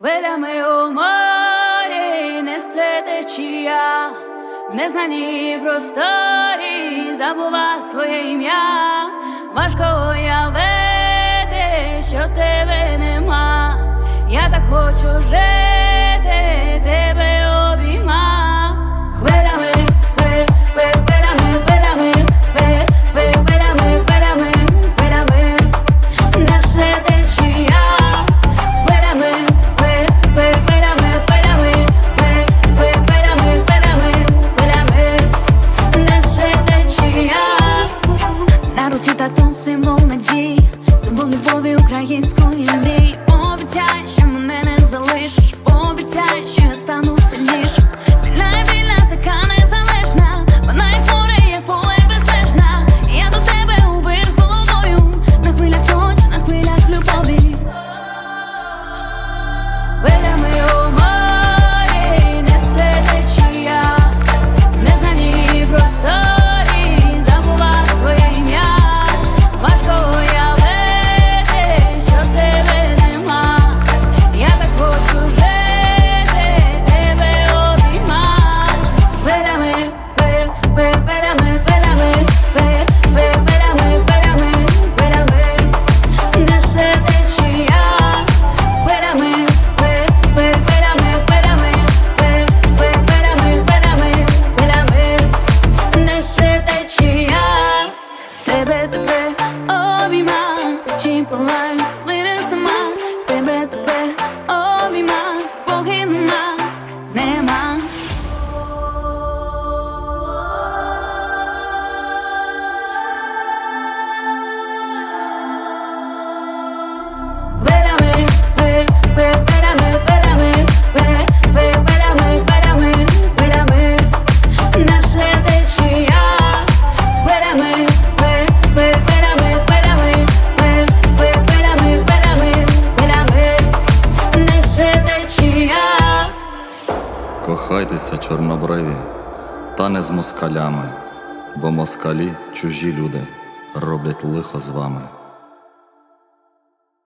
Хвилями у морі несе течія, в незнаній просторі забува своє ім'я, важко уявити, що тебе нема, я так хочу жити. t'attends ces mots The lines. Кохайтеся, чорнобриві, та не з москалями, бо москалі чужі люди роблять лихо з вами.